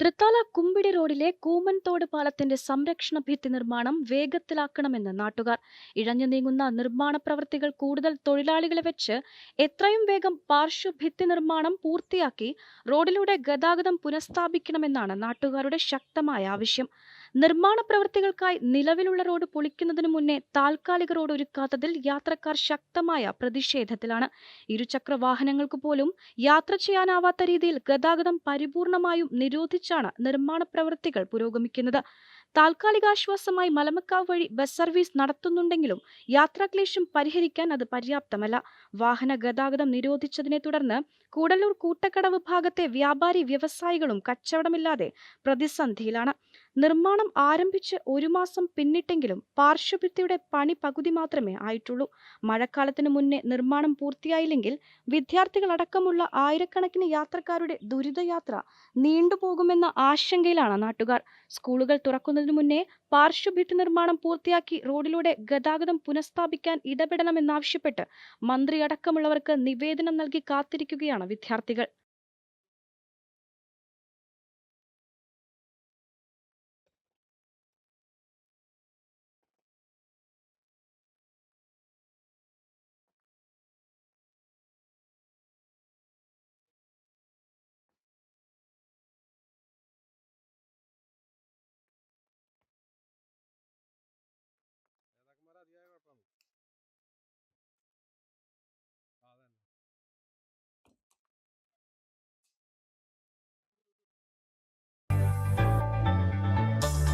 തൃത്താല കുമ്പിടി റോഡിലെ കൂമൻതോട് പാലത്തിന്റെ സംരക്ഷണ ഭിത്തി നിർമ്മാണം വേഗത്തിലാക്കണമെന്ന് നാട്ടുകാർ. ഇഴഞ്ഞു നീങ്ങുന്ന നിർമ്മാണ പ്രവൃത്തികൾ കൂടുതൽ തൊഴിലാളികളെ വെച്ച് എത്രയും വേഗം പാർശ്വഭിത്തി നിർമ്മാണം പൂർത്തിയാക്കി റോഡിലൂടെ ഗതാഗതം പുനഃസ്ഥാപിക്കണമെന്നാണ് നാട്ടുകാരുടെ ശക്തമായ ആവശ്യം. നിർമ്മാണ പ്രവൃത്തികൾക്കായി നിലവിലുള്ള റോഡ് പൊളിക്കുന്നതിനു മുന്നേ താൽക്കാലിക റോഡ് ഒരുക്കാത്തതിൽ യാത്രക്കാർ ശക്തമായ പ്രതിഷേധത്തിലാണ്. ഇരുചക്ര വാഹനങ്ങൾക്ക് പോലും യാത്ര ചെയ്യാനാവാത്ത രീതിയിൽ ഗതാഗതം പരിപൂർണമായും നിരോധിച്ചാണ് നിർമ്മാണ പ്രവൃത്തികൾ പുരോഗമിക്കുന്നത്. താൽക്കാലികാശ്വാസമായി മലമക്കാവ് വഴി ബസ് സർവീസ് നടത്തുന്നുണ്ടെങ്കിലും യാത്രാക്ലേശം പരിഹരിക്കാൻ അത് പര്യാപ്തമല്ല. വാഹന ഗതാഗതം നിരോധിച്ചതിനെ തുടർന്ന് കൂടല്ലൂർ കൂട്ടക്കടവ് ഭാഗത്തെ വ്യാപാരി വ്യവസായികളും കച്ചവടമില്ലാതെ പ്രതിസന്ധിയിലാണ്. നിർമ്മാണം ആരംഭിച്ച് ഒരു മാസം പിന്നിട്ടെങ്കിലും പാർശ്വഭിത്തിയുടെ പണി പകുതി മാത്രമേ ആയിട്ടുള്ളൂ. മഴക്കാലത്തിനു മുന്നേ നിർമ്മാണം പൂർത്തിയായില്ലെങ്കിൽ വിദ്യാർത്ഥികളടക്കമുള്ള ആയിരക്കണക്കിന് യാത്രക്കാരുടെ ദുരിതയാത്ര നീണ്ടുപോകുമെന്ന ആശങ്കയിലാണ് നാട്ടുകാർ. സ്കൂളുകൾ തുറക്കുന്നതിനു മുന്നേ പാർശ്വഭിത്തി നിർമ്മാണം പൂർത്തിയാക്കി റോഡിലൂടെ ഗതാഗതം പുനഃസ്ഥാപിക്കാൻ ഇടപെടണമെന്നാവശ്യപ്പെട്ട് മന്ത്രിയടക്കമുള്ളവർക്ക് നിവേദനം നൽകി കാത്തിരിക്കുകയാണ് വിദ്യാർത്ഥികൾ.